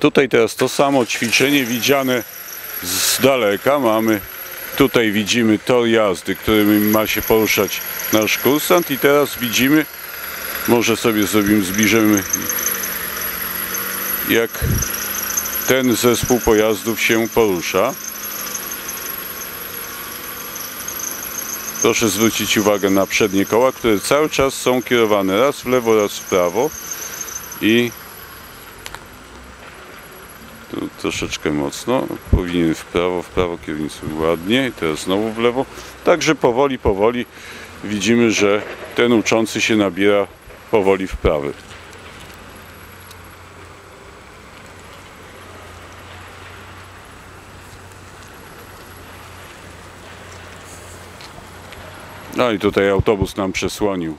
Tutaj teraz to samo ćwiczenie widziane z daleka. Mamy tutaj widzimy tor jazdy, którym ma się poruszać nasz kursant i teraz widzimy, może sobie zrobimy, zbliżymy jak ten zespół pojazdów się porusza. Proszę zwrócić uwagę na przednie koła, które cały czas są kierowane raz w lewo, raz w prawo i troszeczkę mocno, powinien w prawo, w prawo kierownictwo ładnie teraz znowu w lewo. Także powoli, powoli widzimy, że ten uczący się nabiera powoli wprawy. No i tutaj autobus nam przesłonił